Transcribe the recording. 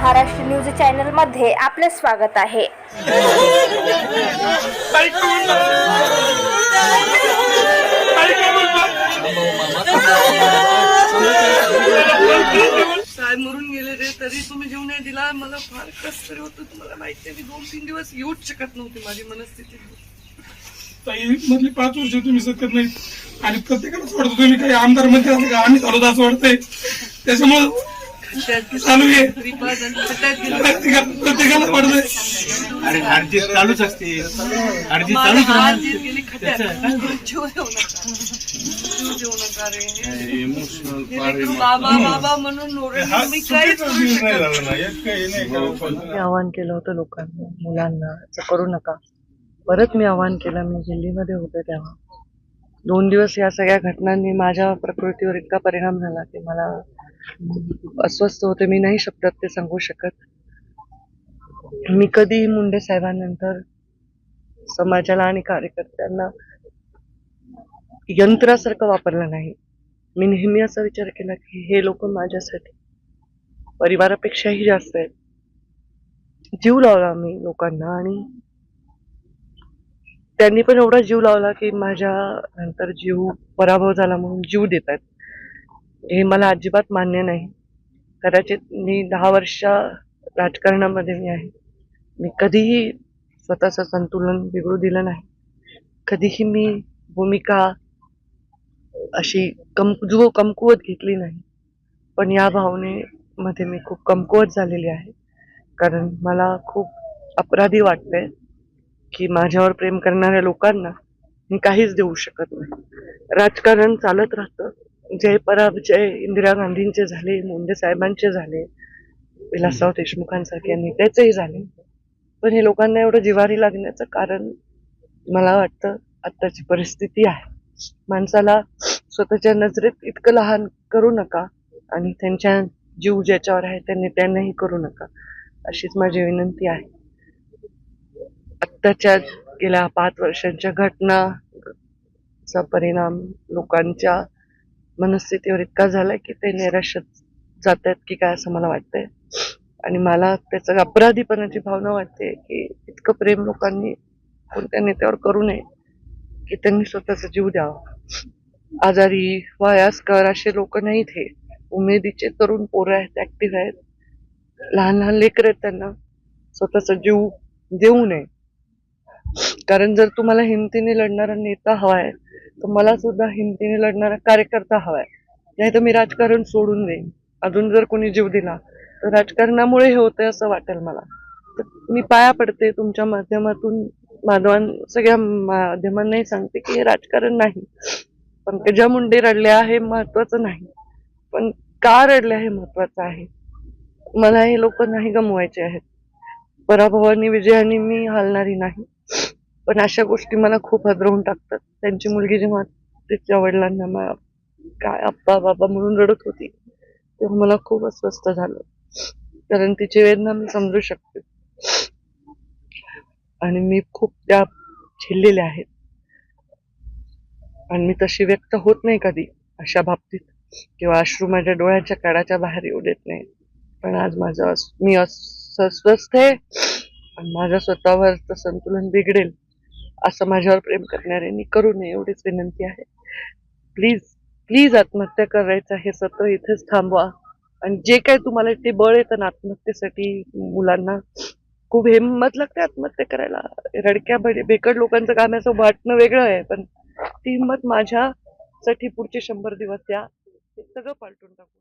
Maharashtra news चॅनलमध्ये आपले स्वागत आहे. मरून गेले तरी तुम्ही जीव नाही दिला. मला फार तरी होतं. तुम्हाला माहिती आहे मी दोन तीन दिवस येऊच शकत नव्हती माझी मनस्थिती. मधली पाच वर्ष तुम्ही सत्तेत नाही. आणि प्रत्येकाला वाटतं तुम्ही काही आमदार का आम्ही चालू असं वाटतंय. त्याच्यामुळं चालू आहे प्रत्येकाला अरे अर्जित चालूच असते चालूच इमोशनल हे आवाहन केलं होतं लोकांना मुलांना असं करू नका. परत मी आवाहन केलं मी दिल्लीमध्ये होते तेव्हा. दोन दिवस या सगळ्या घटनांनी माझ्या प्रकृतीवर इतका परिणाम झाला की मला अस्वस्थ होते मी नाही शब्दात ते सांगू शकत. मी कधीही मुंडे साहेबांनंतर समाजाला आणि कार्यकर्त्यांना यंत्रासारखं वापरलं नाही. मी नेहमी असा विचार केला की हे लोक माझ्यासाठी परिवारापेक्षाही जास्त आहेत. जीव लावला मी लोकांना आणि त्यांनी पण एवढा जीव लावला की माझ्या नंतर जीव पराभव झाला म्हणून जीव देत आहेत हे मला अजिबात मान्य नाही. कदाचित मी दहा वर्ष राजकारणामध्ये मी आहे. मी कधीही स्वतःचं संतुलन बिघडू दिलं नाही. कधीही मी भूमिका अशी कमजो कमकुवत घेतली नाही. पण या भावनेमध्ये मी खूप कमकुवत झालेली आहे. कारण मला खूप अपराधी वाटतंय की माझ्यावर प्रेम करणाऱ्या लोकांना मी काहीच देऊ शकत नाही. राजकारण चालत राहतं. जय पराजय इंदिरा गांधींचे झाले मुंडे साहेबांचे झाले विलासराव देशमुखांसारख्या नेत्याचेही झाले. पण हे लोकांना एवढं जिवारी लागण्याचं कारण मला वाटतं आत्ताची परिस्थिती आहे. माणसाला स्वतःच्या नजरेत इतकं लहान करू नका आणि त्यांच्या जीव ज्याच्यावर आहे त्या नेत्यांनाही करू नका अशीच माझी विनंती आहे. आत्ताच्या गेल्या पाच वर्षांच्या घटनाचा परिणाम लोकांच्या मनस्थितीवर इतका झालाय की ते निराशात जात आहेत की काय असं मला वाटतंय. आणि मला त्याचं अपराधीपणाची भावना वाटते की इतकं प्रेम लोकांनी कोणत्या नेत्यावर करू नये की त्यांनी स्वतःचा जीव द्यावा. आजारी वयास्कर असे लोक नाहीत हे. उमेदीचे तरुण पोरं आहेत ऍक्टिव्ह आहेत. लहान लहान लेकर आहेत त्यांना स्वतःचा जीव देऊ नये. कारण जर तुम्हाला हिमतीने लढणारा नेता हवा आहे तर मला सुद्धा हिमतीने लढणारा कार्यकर्ता हवाय. नाही तर मी राजकारण सोडून देईन. अजून जर कोणी जीव दिला तर राजकारणामुळे हे होतंय असं वाटेल मला. तर मी पाया पडते तुमच्या माध्यमातून. माधवान सगळ्या माध्यमांनाही सांगते की हे राजकारण नाही. पंकजा मुंडे रडल्या हे महत्वाचं नाही. पण का रडल्या हे महत्वाचं आहे? मला हे लोक नाही गमवायचे आहेत. पराभवानी विजयाने मी हलणारी नाही. पण अशा गोष्टी मला खूप हदरवून टाकतात. त्यांची मुलगी जेव्हा तिच्या वडिलांना मला काय आप्पा बाबा म्हणून रडत होती तेव्हा मला खूप अस्वस्थ झालं. कारण तिची वेदना मी समजू शकते. आणि मी खूप त्या झेललेल्या आहेत. आणि मी तशी व्यक्त होत नाही कधी अशा बाबतीत. किंवा अश्रू माझ्या डोळ्याच्या काळाच्या बाहेर येऊ देत नाही पण आज माझं अस- मी अस्वस्थ आहे. आणि माझ्या स्वतःवरचं संतुलन बिघडेल. असं माझ्यावर प्रेम करणाऱ्यांनी करू नये एवढीच विनंती आहे. प्लीज प्लीज आत्महत्या करायचं हे सत्र इथेच थांबवा. आणि जे काय तुम्हाला ते बळ येतं ना आत्महत्येसाठी मुलांना खूप हिंमत लागते आत्महत्या करायला. रडक्या बे- बेकड लोकांचं काम असं वाटणं वेगळं आहे पण ती हिंमत माझ्यासाठी पुढचे शंभर दिवस द्या. हे सगळं पालटून टाकू.